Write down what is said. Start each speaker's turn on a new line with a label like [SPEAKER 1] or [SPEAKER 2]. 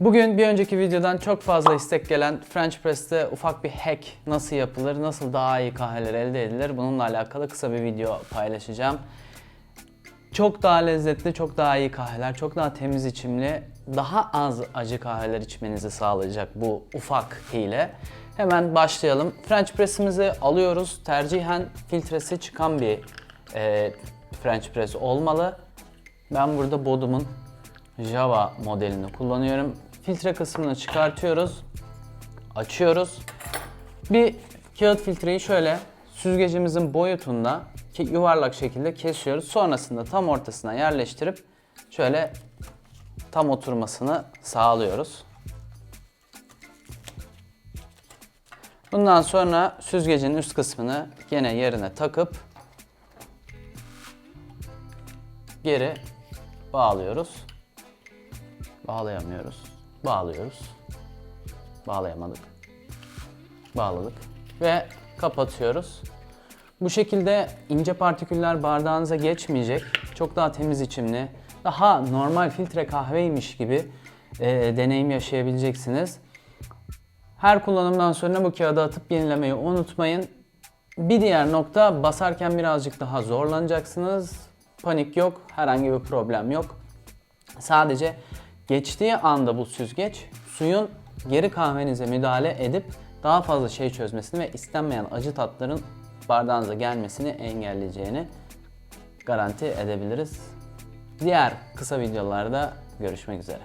[SPEAKER 1] Bugün bir önceki videodan çok fazla istek gelen French Press'te ufak bir hack nasıl yapılır, nasıl daha iyi kahveler elde edilir bununla alakalı kısa bir video paylaşacağım. Çok daha lezzetli, çok daha iyi kahveler, çok daha temiz içimli, daha az acı kahveler içmenizi sağlayacak bu ufak hile. Hemen başlayalım. French press'imizi alıyoruz. Tercihen filtresi çıkan bir e, French press olmalı. Ben burada Bodum'un Java modelini kullanıyorum. Filtre kısmını çıkartıyoruz. Açıyoruz. Bir kağıt filtreyi şöyle süzgecimizin boyutunda yuvarlak şekilde kesiyoruz. Sonrasında tam ortasına yerleştirip şöyle tam oturmasını sağlıyoruz. Bundan sonra süzgecin üst kısmını yine yerine takıp geri bağlıyoruz. Bağlayamıyoruz. Bağlıyoruz. Bağlayamadık. Bağladık. Ve kapatıyoruz. Bu şekilde ince partiküller bardağınıza geçmeyecek. Çok daha temiz içimli, daha normal filtre kahveymiş gibi e, deneyim yaşayabileceksiniz. Her kullanımdan sonra bu kağıdı atıp yenilemeyi unutmayın. Bir diğer nokta basarken birazcık daha zorlanacaksınız. Panik yok, herhangi bir problem yok. Sadece geçtiği anda bu süzgeç suyun geri kahvenize müdahale edip daha fazla şey çözmesini ve istenmeyen acı tatların bardağınıza gelmesini engelleyeceğini garanti edebiliriz. Diğer kısa videolarda görüşmek üzere.